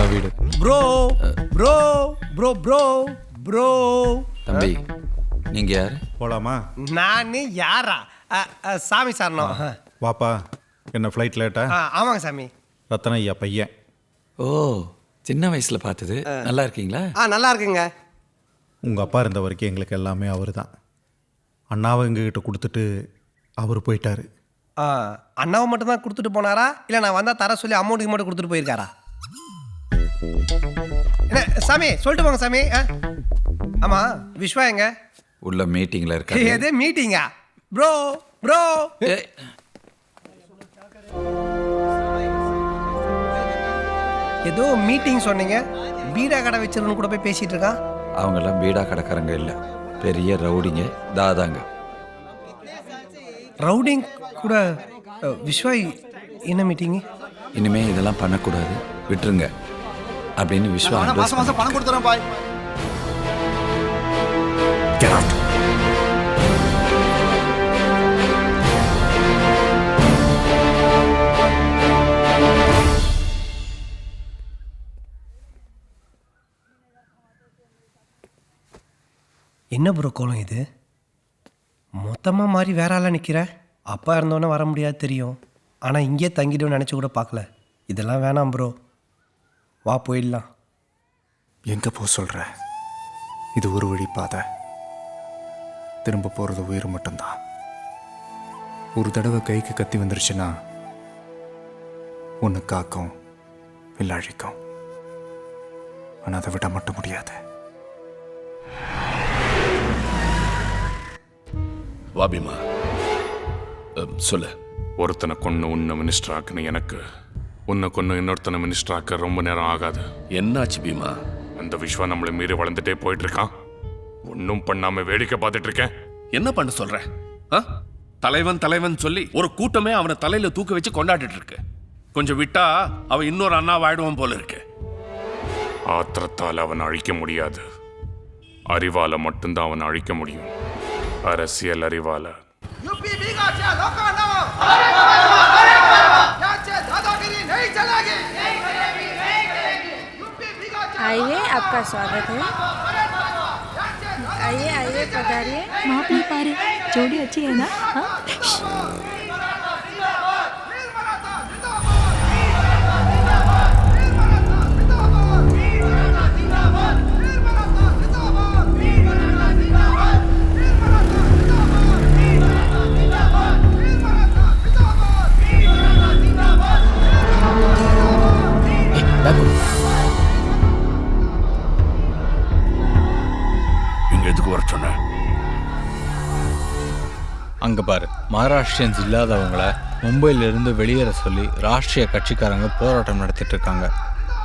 இதான் வீடு bro bro bro bro bro தம்பி நீங்க யாரு? போலாமா? நான் யாரா? அ, அ, சாமி சாரணம். வாப்பா என்ன ஃப்ளைட் லேட்டா ஆ, ஆமாங்க சாமி. ரத்தன ஐயா பையன். ஓ சின்ன வயசுல பார்த்தது. நல்லா இருக்கீங்களா? ஆ நல்லா இருக்குங்க. உங்கள் அப்பா இருந்த வரைக்கும் எங்களுக்கு எல்லாமே அவர் தான் அண்ணாவை எங்ககிட்ட கொடுத்துட்டு அவர் போயிட்டாரு. ஆ அண்ணாவை மட்டும் தான் கொடுத்துட்டு போனாரா? இல்லை நான் வந்தால் தர சொல்லி அமௌண்ட்டுக்கு மட்டும் கொடுத்துட்டு போயிருக்காரா? என்ன சாமி சொல்லிட்டு போங்க சாமி ஆ? ஆமாம் விஸ்வா எங்க? உள்ள மீட்டிங்ல இருக்காரு. எது மீட்டிங்கா ப்ரோ ப்ரோ ஏய், ஏதோ மீட்டிங் சொன்னீங்க. பீடா கடை வச்சிருக்கணும் கூட போய் பேசிட்டு இருக்கான் அவங்கெல்லாம் பீடா கடைக்காரங்க இல்ல. பெரிய ரவுடிங்க தாதாங்க. ரவுடிங் கூட அ, விஸ்வா என்ன மீட்டிங்கு இனிமே இதெல்லாம் பண்ணக்கூடாது. விட்டுருங்க. அப்படின்னு விஸ்வா மாசம் மாசம் பணம் கொடுத்துறேன் பாய். என்ன ப்ரோ கோலம் இது? மொத்தமாக மாதிரி வேற ஆளாக நிற்கிற அப்பா இருந்தோன்னே வர முடியாது தெரியும். ஆனால் இங்கேயே தங்கிடும்னு நினச்சி கூட பார்க்கல. இதெல்லாம் வேணாம் ப்ரோ வா போயிடலாம். எங்க போக சொல்ற? இது ஒரு வழி பாதை. திரும்ப போறது உயிர் மட்டும்தான். ஒரு தடவை கைக்கு கத்தி வந்துருச்சுன்னா ஒன்று காக்கும் இல்லை அழிக்கும் ஆனால் அதை விட மட்டும் முடியாது. வாபிமா அம், சொல்லு. ஒருத்தனை கொன்று உன்னை மினிஸ்டர் ஆக்குன எனக்கு உன்னை கொன்று இன்னொருத்தனை மினிஸ்டர் ஆக்க ரொம்ப நேரம் ஆகாது. என்னாச்சு பீமா? அந்த விஸ்வா நம்மளை மீறி வளர்ந்துட்டே போயிட்டு இருக்கான் ஒன்றும் பண்ணாம வேடிக்கை பார்த்துட்டு இருக்கேன் என்ன பண்ண சொல்ற? ஆ? தலைவன் தலைவன் சொல்லி ஒரு கூட்டமே அவனை தலையில தூக்க வச்சு கொண்டாடிட்டு இருக்கு கொஞ்சம் விட்டா அவன் இன்னொரு அண்ணா வாயிடுவான் போல இருக்கு. ஆத்திரத்தால் அவனை அழிக்க முடியாது. அறிவால மட்டும்தான் அவனை அழிக்க முடியும். அரசியல் அறிவால. यूपी आपका स्वागत है। आइए आइए, पधारिए। माप नहीं पा रहे जोड़ी अच्छी है ना? हाँ? மகாராஷ்டிரியன்ஸ் இல்லாதவங்கள மும்பையிலிருந்து வெளியேற சொல்லி ராஷ்ட்ரிய கட்சிக்காரங்க போராட்டம் நடத்திட்டு இருக்காங்க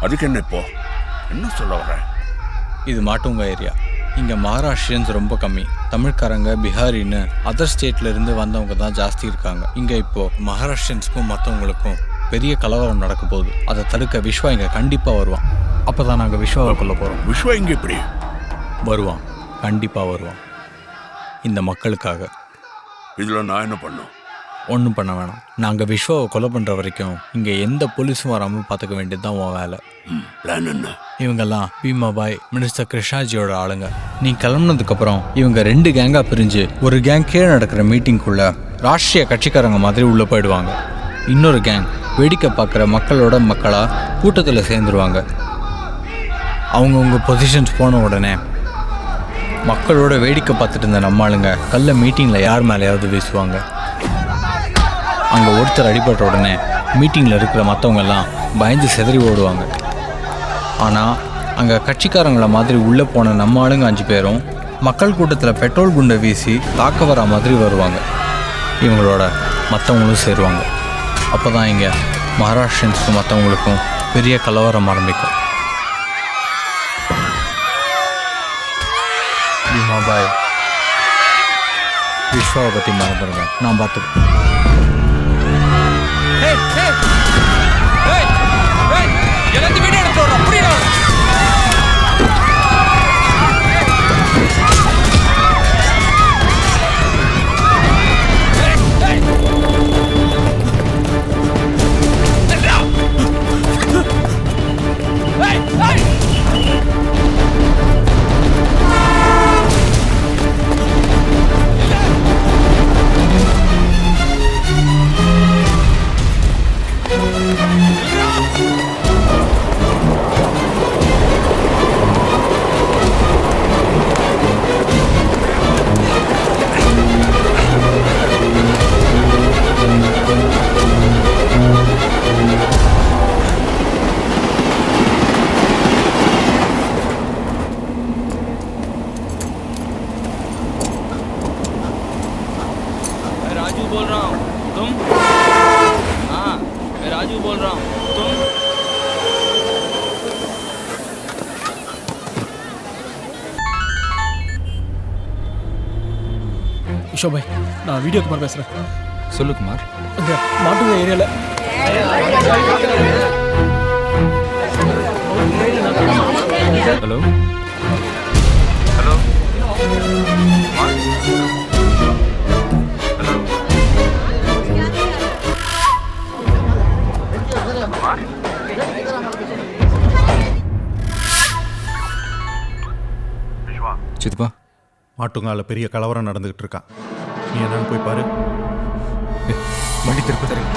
அதுக்கு என்ன இப்போ? என்ன சொல்ல வர இது மாட்டுங்க ஏரியா. இங்கே மகாராஷ்டிரியன்ஸ் ரொம்ப கம்மி. தமிழ்காரங்க பிஹாரின்னு அதர் ஸ்டேட்ல இருந்து வந்தவங்க தான் ஜாஸ்தி இருக்காங்க. இங்கே இப்போ மகாராஷ்டிரியன்ஸ்க்கும் மற்றவங்களுக்கும் பெரிய கலவரம் நடக்க போகுது. அதை தடுக்க விஸ்வா இங்கே கண்டிப்பாக வருவான். அப்போ தான் நாங்கள் விஸ்வாவை கொள்ள போகிறோம் விஸ்வா இங்க இப்படி? வருவான். கண்டிப்பாக வருவான். இந்த மக்களுக்காக. இதுல நான் என்ன பண்ணும்? ஒன்றும் பண்ண வேணாம். நாங்கள் விஸ்வாவை கொலை பண்ணுற வரைக்கும் இங்கே எந்த போலீஸும் வராமல் பார்த்துக்க வேண்டியது தான் உன் வேலை. பிளான் என்ன? இவங்கெல்லாம் பீமாபாய் மினிஸ்டர் கிருஷ்ணாஜியோட ஆளுங்க. நீ கிளம்புனதுக்கப்புறம் இவங்க ரெண்டு கேங்காக பிரிஞ்சு ஒரு கேங் கீழே நடக்கிற மீட்டிங்குள்ள ராஷ்ட்ரிய கட்சிக்காரங்க மாதிரி உள்ளே போயிடுவாங்க. இன்னொரு கேங் வேடிக்கை பார்க்குற மக்களோட மக்களாக கூட்டத்தில் சேர்ந்துருவாங்க. அவங்கவுங்க பொசிஷன்ஸ் போன உடனே மக்களோட வேடிக்கை பார்த்துட்டு இருந்த நம்ம ஆளுங்க கல்ல மீட்டிங்கில் யார் மேலேயாவது வீசுவாங்க? அங்கே ஒருத்தர் அடிபட்ட உடனே மீட்டிங்கில் இருக்கிற மற்றவங்கெல்லாம் பயந்து சிதறி ஓடுவாங்க. ஆனால் அங்கே கட்சிக்காரங்கள மாதிரி உள்ளே போன நம்ம ஆளுங்க அஞ்சு பேரும் மக்கள் கூட்டத்தில் பெட்ரோல் குண்டை வீசி தாக்க வர மாதிரி வருவாங்க. இவங்களோட மற்றவங்களும் சேருவாங்க. அப்போ தான் இங்கே மகாராஷ்டிரன்ஸுக்கும் மற்றவங்களுக்கும் பெரிய கலவரம் ஆரம்பிக்கும். பாய். விஸ்வாவை பற்றி மறந்துடுங்க நான் பார்த்துக்கிறேன். தான் ஷோபாய் நான் வீடியோ குமார் பேசுகிறேன் சொல்லு குமார். இந்த மாட்டு ஏரியாவில் ஹலோ. ஹலோ. சித்தப்பா மாட்டுங்கால பெரிய கலவரம் நடந்துகிட்டு இருக்கான் நீ என்னன்னு போய் பாரு. வண்டி திருப்ப தரேன்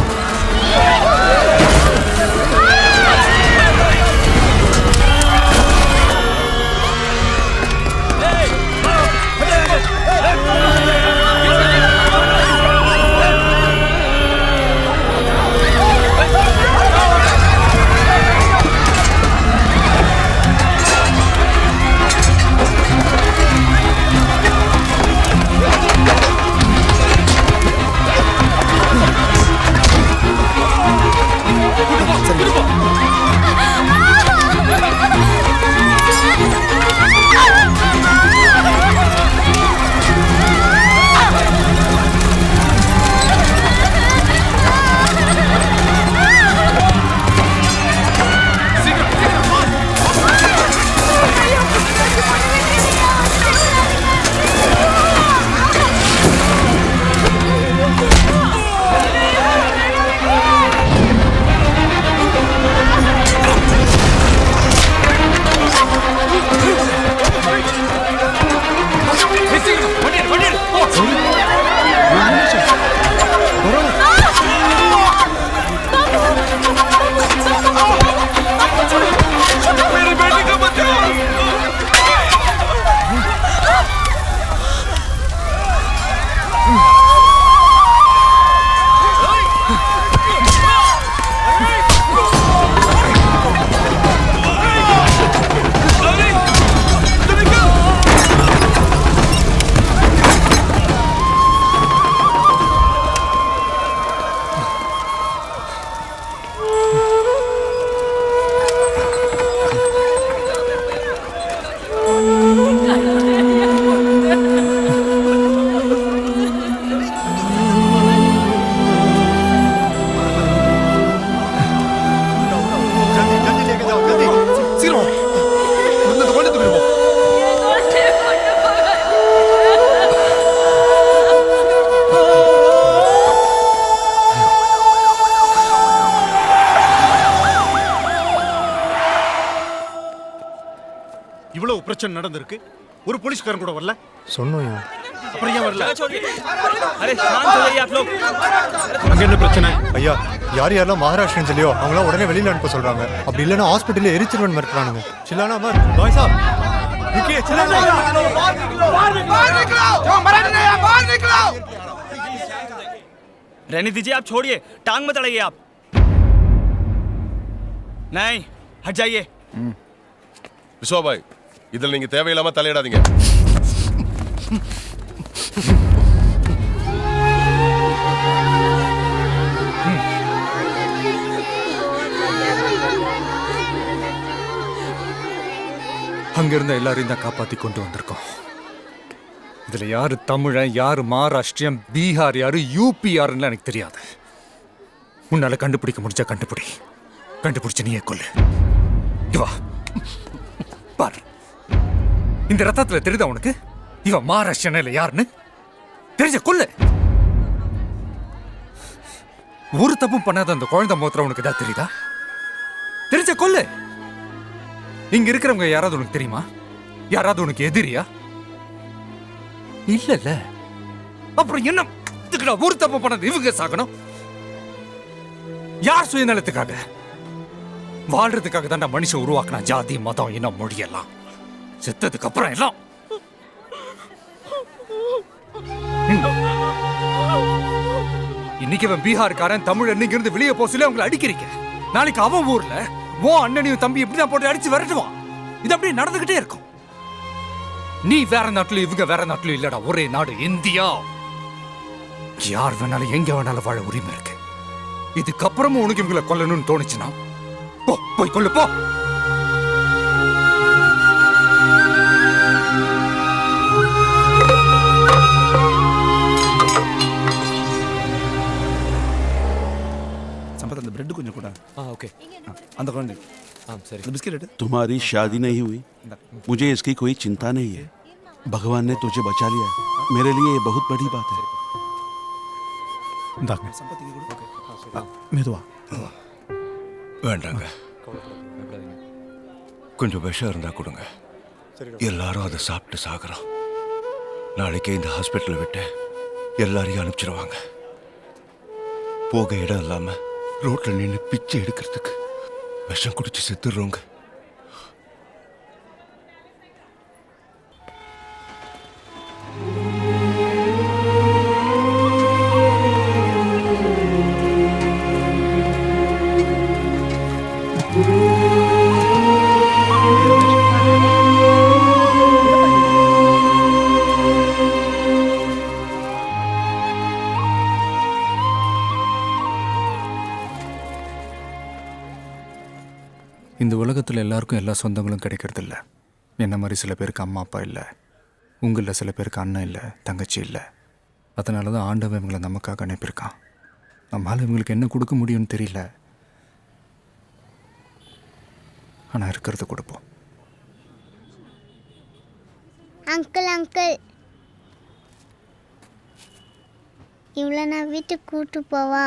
பிரச்சனை நடந்திருக்கு ஒரு போலீஸ்காரன் கூட வரல சொன்னோம் அப்புறம் ஏன் வரல அங்க என்ன பிரச்சனை ஐயா யார் யாரெல்லாம் மகாராஷ்டிரன் சொல்லியோ அவங்களாம் உடனே வெளியில அனுப்ப சொல்றாங்க அப்படி இல்லைன்னா ஹாஸ்பிட்டல்ல எரிச்சிருவன் மிரட்டுறானுங்க சில்லானா மர் பாய் சாப் रुकिए चिल्लाना बाहर निकलो जो मराठी नहीं है बाहर निकलो रहने दीजिए आप छोड़िए टांग मत अड़ाइए आप नहीं हट जाइए விஸ்வாபாய் இதில் நீங்கள் தேவையில்லாமல் தலையிடாதீங்க. அங்கிருந்த எல்லாரையும் தான் காப்பாற்றி கொண்டு வந்திருக்கோம். இதில் யார் தமிழன் யார் மகாராஷ்டிரியன் பீகார் யார் யூபி யாருன்னு எனக்கு தெரியாது. உன்னால் கண்டுபிடிக்க முடிஞ்சா கண்டுபிடி. கண்டுபிடிச்சு நீயே கொல்லு. வா. பார். இந்த ரத்தத்துல தெரியுதா உனக்கு? இவன் மகாராஷ்டிரன் இல்லை யாருன்னு? தெரிஞ்ச கொல்லு ஒரு தப்பும் பண்ணாத அந்த குழந்தை மோத்திரம் உனக்கு ஏதாவது தெரியுதா? தெரிஞ்ச கொல்லு இங்க இருக்கிறவங்க யாராவது உனக்கு தெரியுமா? யாராவது உனக்கு எதிரியா? இல்ல இல்ல அப்புறம் என்ன? ஒரு தப்பு பண்ணது இவங்க சாகணும். யார் சுயநலத்துக்காக? வாழ்றதுக்காக தான் மனுஷன் உருவாக்குனா ஜாதி மதம் இனம் மொழியெல்லாம் செத்ததுக்கு அப்புறம் எல்லாம் இன்னைக்கு அவன் பீகார்காரன் தமிழ் அன்னைக்கு இருந்து வெளியே போக சொல்லி அவங்களை அடிக்கிறீங்க. நாளைக்கு அவன் ஊர்ல ஓ அண்ணனையும் தம்பி இப்படிதான் போட்டு அடிச்சு விரட்டுவான். இது அப்படியே நடந்துகிட்டே இருக்கும். நீ வேற நாட்டுல இவங்க வேற நாட்டுல இல்லடா ஒரே நாடு இந்தியா. யார் வேணாலும் எங்க வேணாலும் வாழ உரிமை இருக்கு. இதுக்கப்புறமும் உனக்கு இவங்களை கொல்லணும்னு தோணுச்சுன்னா போ போய் கொல்லு போ. லட்டு கொஞ்சம் கூட ஆ ஓகே அந்த குழந்தை ஆ சரி இந்த பிஸ்கெட் எடு तुम्हारी शादी नहीं हुई मुझे इसकी कोई चिंता नहीं है भगवान ने तुझे बचा लिया मेरे लिए ये बहुत बड़ी बात है இந்தாங்க சம்பத்திக்கு கொடு ஆ, மெதுவா வேண்டாங்க கொஞ்சம் விஷம் இருந்தா கொடுங்க எல்லாரும் அதை சாப்பிட்டு சாகுறோம் நாளைக்கே இந்த ஹாஸ்பிட்டலை விட்டு எல்லாரையும் அனுப்பிச்சிருவாங்க போக இடம் இல்லாம ரோட்ல நின்று பிச்சை எடுக்கிறதுக்கு விஷம் குடிச்சு செத்துடுறோங்க இந்த உலகத்தில் எல்லாருக்கும் எல்லா சொந்தங்களும் கிடைக்கிறதில்ல. என்ன மாதிரி சில பேருக்கு அம்மா அப்பா இல்லை. உங்களில் சில பேருக்கு அண்ணன் இல்லை தங்கச்சி இல்லை. அதனால தான் ஆண்டவன் இவங்களை நமக்காக அனுப்பியிருக்கான். நம்மளால் இவங்களுக்கு என்ன கொடுக்க முடியும்னு தெரியல. ஆனால் இருக்கிறத கொடுப்போம். Uncle uncle. இவ்வளோ நான் வீட்டுக்கு கூட்டு போவா.